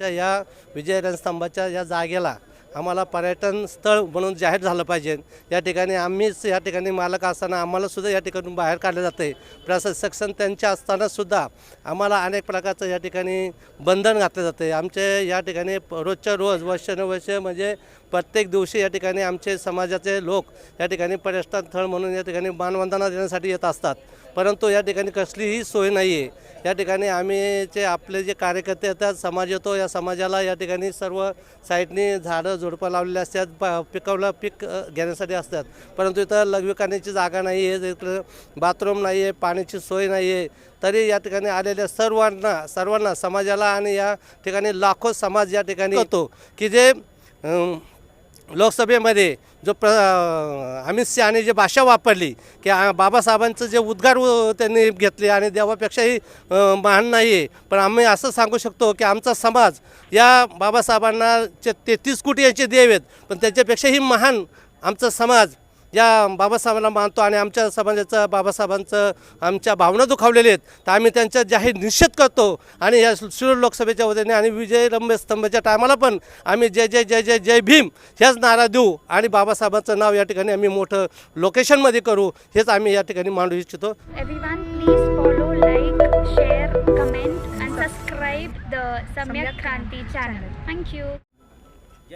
च्या या विजय रणस्तंभाच्या या जागेला आम्हाला पर्यटन स्थळ म्हणून जाहीर झालं पाहिजे. या ठिकाणी आम्हीच या ठिकाणी मालक असताना आम्हालासुद्धा या ठिकाणून बाहेर काढलं जातं आहे प्रशासन त्यांच्या असतानासुद्धा आम्हाला अनेक प्रकारचं या ठिकाणी बंधन घातलं जाते आमचे या ठिकाणी रोजच्या रोज वर्षानुवर्ष म्हणजे प्रत्येक दिवशी या ठिकाणी आमचे समाजाचे लोक या ठिकाणी पर्यटन स्थळ म्हणून या ठिकाणी मानवंदना देण्यासाठी येत असतात. परंतु या ठिकाणी कसलीही सोय नाही आहे या ठिकाणी आम्ही जे आपले जे कार्यकर्ते येतात समाज येतो या समाजाला या ठिकाणी सर्व साईडनी झाडं झुडपं लावलेली असतात प पिकवलं पीक घेण्यासाठी असतात. परंतु इथं लघवीकरण्याची जागा नाही आहे इकडं बाथरूम नाही आहे पाण्याची सोय नाही आहे तरी या ठिकाणी आलेल्या सर्वांना सर्वांना समाजाला आणि या ठिकाणी लाखो समाज या ठिकाणी होतो की जे लोकसभेमध्ये जो प्र अमित शहाने जी भाषा वापरली की बाबासाहेबांचं जे उद्गार त्यांनी घेतले आणि देवापेक्षाही महान नाही आहे पण आम्ही असं सांगू शकतो की आमचा समाज या बाबासाहेबांना चे तेहतीस कोटी यांचे देव आहेत पण त्याच्यापेक्षाही महान आमचा समाज या बाबासाहेबांना मानतो आणि आमच्या समाजाचं बाबासाहेबांचं आमच्या भावना दुखावलेल्या आहेत. तर आम्ही त्यांचा जाहीर निषेध करतो आणि या शिरूर लोकसभेच्या वतीने आणि विजय स्तंभाच्या टायमाला पण आम्ही जय जय जय जय जय भीम हेच नारा देऊ आणि बाबासाहेबांचं नाव या ठिकाणी आम्ही मोठं लोकेशनमध्ये करू हेच आम्ही या ठिकाणी मांडू इच्छितो.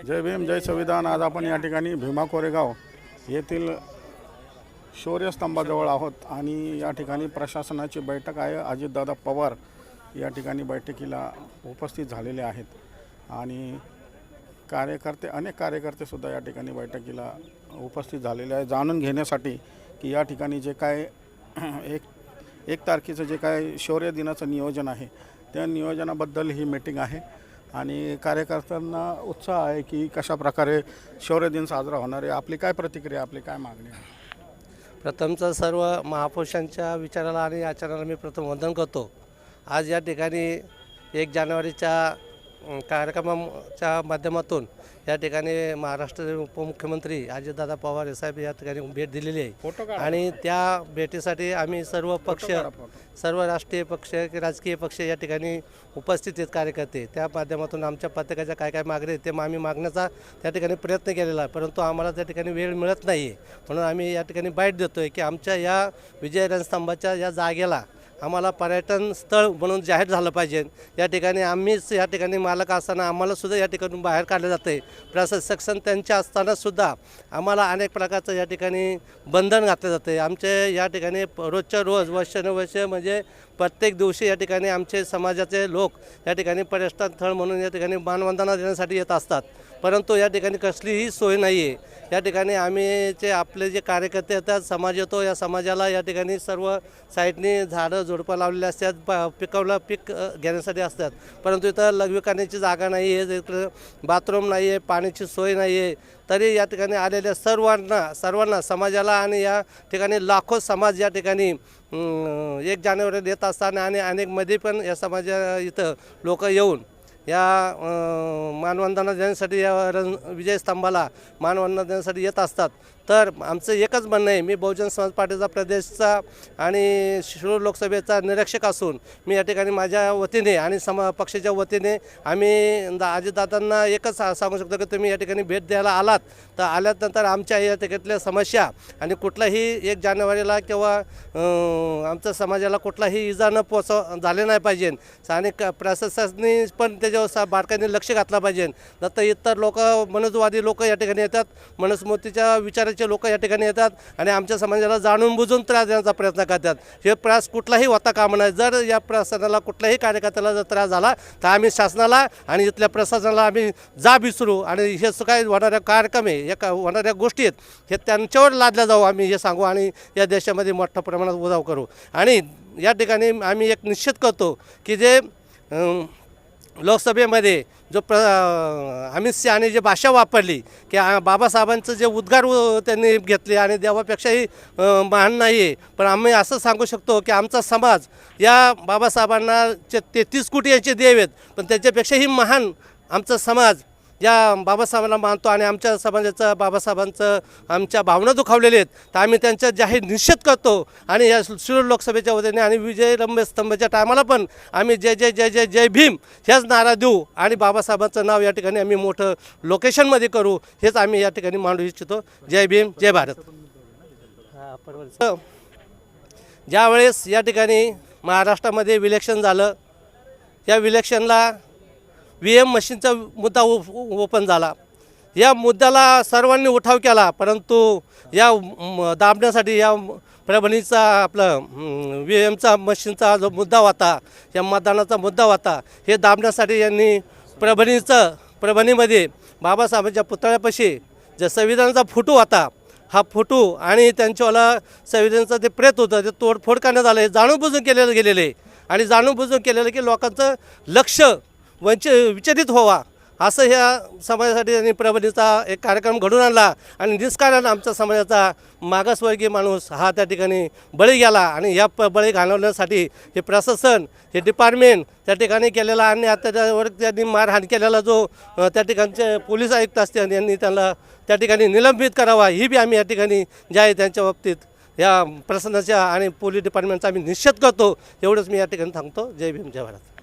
जय भीम जय संविधान. आज आपण या ठिकाणी भीमा कोरेगाव येथील शौर्यस्तंभाजवळ आहोत आणि या ठिकाणी प्रशासनाची बैठक आहे. अजितदादा पवार या ठिकाणी बैठकीला उपस्थित झालेले आहेत आणि कार्यकर्ते अनेक कार्यकर्तेसुद्धा या ठिकाणी बैठकीला उपस्थित झालेले आहे जाणून घेण्यासाठी की या ठिकाणी जे काय एक एक तारखेचं जे काय शौर्य दिनाचं नियोजन आहे त्या नियोजनाबद्दल ही मीटिंग आहे. आणि कार्यकर्त्यांना उत्साह आहे की कशा प्रकारे शौर्य दिन साजरा होणार आहे. आपली काय प्रतिक्रिया आपली काय मागणी आहे? प्रथमचं सर्व महापुरुषांच्या विचाराला आणि आचरणाला मी प्रथम वंदन करतो. आज या ठिकाणी एक जानेवारीच्या कार्यक्रमाच्या माध्यमातून या ठिकाणी महाराष्ट्राचे उपमुख्यमंत्री अजितदादा पवार हे साहेब या ठिकाणी भेट दिलेली आहे. आणि त्या भेटीसाठी आम्ही सर्व पक्ष. सर्व राष्ट्रीय पक्ष की राजकीय पक्ष या ठिकाणी उपस्थित आहेत कार्यकर्ते त्या माध्यमातून आमच्या प्रत्येकाच्या काय काय मागणी आहेत ते आम्ही मागण्याचा त्या ठिकाणी प्रयत्न केलेला आहे परंतु आम्हाला त्या ठिकाणी वेळ मिळत नाही आहे म्हणून आम्ही या ठिकाणी बाईट देतो आहे की आमच्या या विजय रणस्तंभाच्या या जागेला आम्हाला पर्यटन स्थळ म्हणून जाहीर झालं पाहिजे. या ठिकाणी आम्हीच या ठिकाणी मालक असताना आम्हालासुद्धा या ठिकाणून बाहेर काढलं जातं आहे प्रशासन त्यांच्या असतानासुद्धा आम्हाला अनेक प्रकारचं या ठिकाणी बंधन घातलं जातं आहे आमचे या ठिकाणी रोजच्या रोज वर्षानुवर्ष म्हणजे प्रत्येक दिवशी या ठिकाणी आमचे समाजाचे लोक या ठिकाणी पर्यटन स्थळ म्हणून या ठिकाणी मानवंदना देण्यासाठी येत असतात. परंतु या ठिकाणी कसलीही सोय नाही आहे या ठिकाणी आम्ही जे आपले जे कार्यकर्ते येतात समाज येतो या समाजाला या ठिकाणी सर्व साईडनी झाडं झुडपं लावलेली असतात प पिकवलं पीक घेण्यासाठी असतात. परंतु इथं लघवीकरण्याची जागा नाही आहे इकडं बाथरूम नाही आहे पाण्याची सोय नाही आहे. तरी या ठिकाणी आलेल्या सर्वांना सर्वांना समाजाला आणि या ठिकाणी लाखो समाज या ठिकाणी एक जानेवारी देत असताना आणि अनेकमध्ये पण या समाजा इथं लोक येऊन या मानवंदना देण्यासाठी या रन विजयस्तंभाला मानवंदना देण्यासाठी येत असतात. तर आमचं एकच म्हणणं आहे मी बहुजन समाज पार्टीचा प्रदेशचा आणि शिरूर लोकसभेचा निरीक्षक असून मी या ठिकाणी माझ्या वतीने आणि समा पक्षाच्या वतीने आम्ही दा अजितदादांना एकच सांगू शकतो की तुम्ही या ठिकाणी भेट द्यायला आलात. तर आल्यानंतर आमच्या या ठिकाणल्या समस्या आणि कुठलाही एक जानेवारीला किंवा आमच्या समाजाला कुठलाही इजा न पोचव झाले नाही पाहिजे. आणि क- प्रशासनाने पण त्याच्यावर सा बारकाईने लक्ष घातलं पाहिजे. तर इतर लोक मनोजवादी लोक या ठिकाणी येतात. मनस्मृतीच्या समाजाचे लोक या ठिकाणी येतात आणि आमच्या समाजाला जाणून बुजून त्रास देण्याचा प्रयत्न करतात. हे त्रास कुठलाही होता कामा नये. जर या प्रशासनाला कुठल्याही कार्यकर्त्याला जर त्रास झाला तर आम्ही शासनाला आणि इथल्या प्रशासनाला आम्ही जा विसरू आणि हे काय होणाऱ्या कार्यक्रम आहे या का होणाऱ्या गोष्टी आहेत हे त्यांच्यावर लादल्या जाऊ आम्ही हे सांगू आणि या देशामध्ये मोठ्या प्रमाणात उजाव करू. आणि या ठिकाणी आम्ही एक निश्चित करतो की जे लोकसभेमध्ये जो प्र अमित शहाने जी भाषा वापरली की बाबासाहेबांचं जे उद्गार त्यांनी घेतले आणि देवापेक्षाही महान नाही आहे पण आम्ही असं सांगू शकतो की आमचा समाज या बाबासाहेबांना चे तेहतीस कोटी यांचे देव आहेत पण त्याच्यापेक्षाही महान आमचा समाज ज्या बाबासाहेबांना मानतो आणि आमच्या समाजाचं बाबासाहेबांचं आमच्या भावना दुखावलेल्या आहेत. तर आम्ही त्यांचा जाहीर निषेध करतो आणि या शिरूर लोकसभेच्या वतीने आणि विजय रंभे स्तंभाच्या टायमाला पण आम्ही जय जय जय जय जय भीम ह्याच नारा देऊ आणि बाबासाहेबांचं नाव या ठिकाणी आम्ही मोठं लोकेशनमध्ये करू हेच आम्ही या ठिकाणी मांडू इच्छितो. जय भीम जय भारत. ज्यावेळेस या ठिकाणी महाराष्ट्रामध्ये विलेक्शन झालं या विलेक्शनला व्ही एम मशीनचा मुद्दा ओ- ओपन झाला. या मुद्द्याला सर्वांनी उठाव केला परंतु या दाबण्यासाठी या प्रभणीचा परभणीचा आपलं व्ही एमचा मशीनचा जो मुद्दा होता या मतदानाचा मुद्दा होता हे दाबण्यासाठी यांनी परभणीचं परभणीमध्ये बाबासाहेबांच्या पुतळ्यापाशी जे संविधानाचा फोटो होता हा फोटो आणि त्यांच्यावाला संविधानाचं ते प्रेत होतं ते तोडफोड करण्यात आलं हे जाणूनबुजून केलेलं गेलेलं आहे. आणि जाणूनबुजून केलेलं की लोकांचं लक्ष वंच विचलित व्हावा. असं ह्या समाजासाठी त्यांनी प्रबलीचा एक कार्यक्रम घडून आणला आणि निष्कारण आमच्या समाजाचा मागासवर्गीय माणूस हा त्या ठिकाणी बळी गेला आणि या प बळी घालवण्यासाठी हे प्रशासन हे डिपार्टमेंट त्या ठिकाणी केलेला आणि आता त्यावर त्यांनी मारहाण केलेला जो त्या ठिकाणचे पोलीस आयुक्त असते यांनी त्यांना त्या ठिकाणी निलंबित करावा ही बी आम्ही या ठिकाणी जे आहे त्यांच्या बाबतीत या प्रशासनाच्या आणि पोलीस डिपार्टमेंटचा आम्ही निषेध करतो. एवढंच मी या ठिकाणी सांगतो. जय भीम जय भारत.